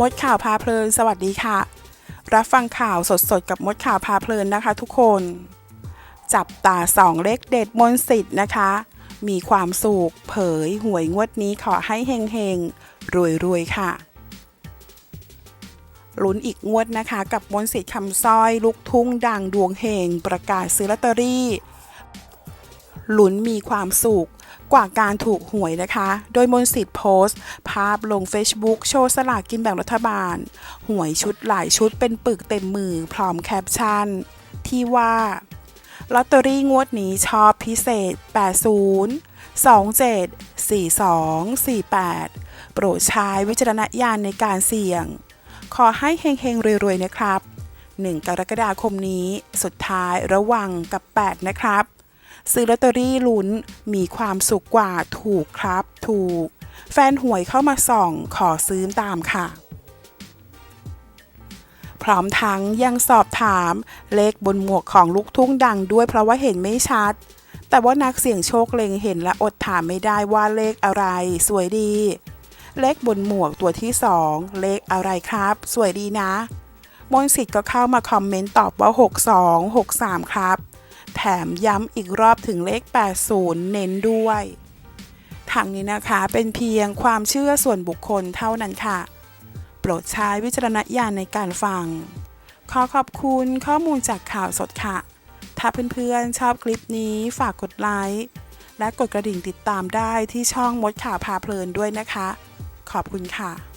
มดข่าวพาเพลิน สวัสดีค่ะ รับฟังข่าวสดๆ กับมดข่าวพาเพลินนะคะ ทุกคน จับตาสองเลขเด็ดมนสิทธิ์นะคะ มีความสุขเผยหวยงวดนี้ขอให้เฮงเฮงรวยรวยๆ ค่ะลุ้นอีกงวดนะคะ กับมนสิทธิ์คำสร้อยลูกทุ่งดังดวงเฮงประกาศซื้อลอตเตอรี่ลุ้นมีความสุข กว่าการถูกหวยนะคะ โดยมนสิทธิ์โพสต์ ภาพลง Facebook โชว์สลากกินแบ่งรัฐบาล หวยชุดหลายชุดเป็นปึกเต็มมือพร้อมแคปชั่น ที่ว่าลอตเตอรี่งวดนี้ชอบพิเศษ 80 27 42 48 โปรดใช้วิจารณญาณในการเสี่ยง ขอให้เฮงๆรวยๆนะครับ 1 กรกฎาคมนี้สุดท้ายระวังกับ 8 นะครับ ซื้อลอตเตอรี่ลุ้นมีความสุขกว่าถูกครับ ถูก แฟนหวยเข้ามาส่องขอซื้อตามค่ะ พร้อมทั้งยังสอบถามเลขบนหมวกของลูกทุ่งดังด้วยเพราะว่าเห็นไม่ชัด แต่ว่านักเสี่ยงโชคเล็งเห็นและอดถามไม่ได้ว่าเลขอะไร สวยดี เลขบนหมวกตัวที่2เลขอะไรครับ สวยดีนะมนสิทธิ์ก็เข้ามาคอมเมนต์ตอบว่า 62 63 ครับ แถมย้ำอีกรอบถึงเลข 80 เน้นด้วยทางนี้นะคะเป็นเพียงความเชื่อส่วนบุคคลเท่านั้นค่ะ โปรดใช้วิจารณญาณในการฟัง ขอขอบคุณข้อมูลจากข่าวสดค่ะ ถ้าเพื่อนๆชอบคลิปนี้ฝากกดไลค์และกดกระดิ่งติดตามได้ที่ช่องมดข่าวพาเพลินด้วยนะคะ ขอบคุณค่ะ